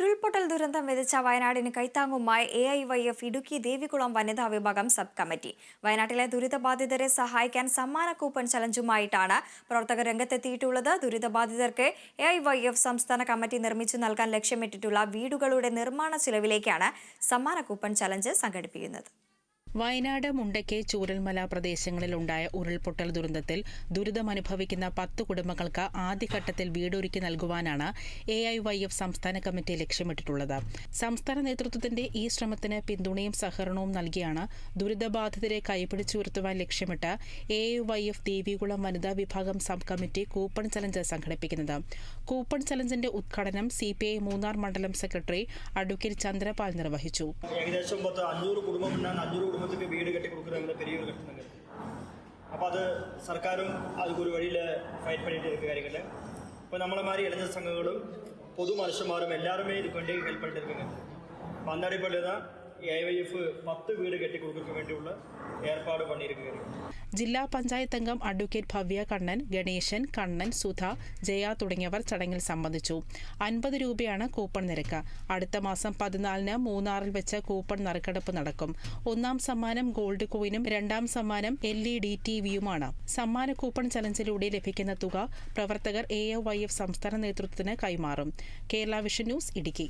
ഉരുൾപൊട്ടൽ ദുരന്തം വിതച്ച വയനാടിന് കൈത്താങ്ങുമായി A I Y F Idukki Devikulam വനിതാ വിഭാഗം സബ് കമ്മിറ്റി. വയനാട്ടിലെ ദുരിതബാധിതരെ സഹായിക്കാൻ സമ്മാന കൂപ്പൺ ചലഞ്ചുമായിട്ടാണ് പ്രവർത്തകർ രംഗത്തെത്തിയിട്ടുള്ളത്. ദുരിതബാധിതർക്ക് എ ഐ വൈ എഫ് സംസ്ഥാന കമ്മിറ്റി നിർമ്മിച്ചു നൽകാൻ ലക്ഷ്യമിട്ടിട്ടുള്ള വീടുകളുടെ നിർമ്മാണ ചിലവിലേക്കാണ് സമ്മാന കൂപ്പൺ ചലഞ്ച് സംഘടിപ്പിക്കുന്നത്. വയനാട് മുണ്ടയ്ക്ക് ചൂരൽമല പ്രദേശങ്ങളിലുണ്ടായ ഉരുൾപൊട്ടൽ ദുരന്തത്തിൽ ദുരിതമനുഭവിക്കുന്ന പത്ത് കുടുംബങ്ങൾക്ക് ആദ്യഘട്ടത്തിൽ വീടൊരുക്കി നൽകുവാനാണ് എ ഐ വൈ എഫ് സംസ്ഥാന കമ്മിറ്റി ലക്ഷ്യമിട്ടിട്ടുള്ളത്. സംസ്ഥാന നേതൃത്വത്തിന്റെ ഈ ശ്രമത്തിന് പിന്തുണയും സഹകരണവും നൽകിയാണ് ദുരിതബാധിതരെ കൈപിടിച്ചുയർത്തുവാൻ ലക്ഷ്യമിട്ട് A I Y F Devikulam വനിതാ വിഭാഗം സബ് കമ്മിറ്റി കൂപ്പൺ ചലഞ്ച് സംഘടിപ്പിക്കുന്നത്. കൂപ്പൺ ചലഞ്ചിന്റെ ഉദ്ഘാടനം സി പി ഐ മൂന്നാർ മണ്ഡലം സെക്രട്ടറി അഡ്വക്കേറ്റ് ചന്ദ്രപാൽ നിർവഹിച്ചു. ഏകദേശം குடும்பத்துக்கு வீடு கட்டி கொடுக்குறாங்க பெரியவர் கட்டினாங்க அப்போ அது സർക്കാരും அதுக்கு ஒரு வழியில் ஃபைட் பண்ணிட்டு இருக்க കാര്യங்கள் இப்போ நம்மளை மாதிரி இளைஞர் சங்கங்களும் பொது மனுஷமாரும் எல்லாருமே இதுக்கு வேண்டி ஹெல்ப் பண்ணிட்டு இருக்காங்க இப்போ அந்த அடிப்படையில் தான் എ വൈ എഫ് പത്ത് വീട് കെട്ടിക്കൊടുക്കുന്നതിന് വേണ്ടിയുള്ള ഏർപ്പാട് പണിയിരിക്കുകയാണ് ജില്ലാ പഞ്ചായത്ത് അംഗം അഡ്വക്കേറ്റ് ഭവ്യ കണ്ണൻ ഗണേശൻ കണ്ണൻ സുധ ജയ തുടങ്ങിയവർ ചടങ്ങിൽ സംബന്ധിച്ചു. അൻപത് രൂപയാണ് കൂപ്പൺ നിരക്ക്. അടുത്ത മാസം പതിനാലിന് മൂന്നാറിൽ വെച്ച് കൂപ്പൺ നറുക്കെടുപ്പ് നടക്കും. ഒന്നാം സമ്മാനം ഗോൾഡ് കോയിനും രണ്ടാം സമ്മാനം എൽ ഇ ഡി ടി വിയുമാണ്. സമ്മാന കൂപ്പൺ ചലഞ്ചിലൂടെ ലഭിക്കുന്ന തുക പ്രവർത്തകർ എ ഒ വൈ എഫ് സംസ്ഥാന നേതൃത്വത്തിന് കൈമാറും. Kerala vision news Idukki.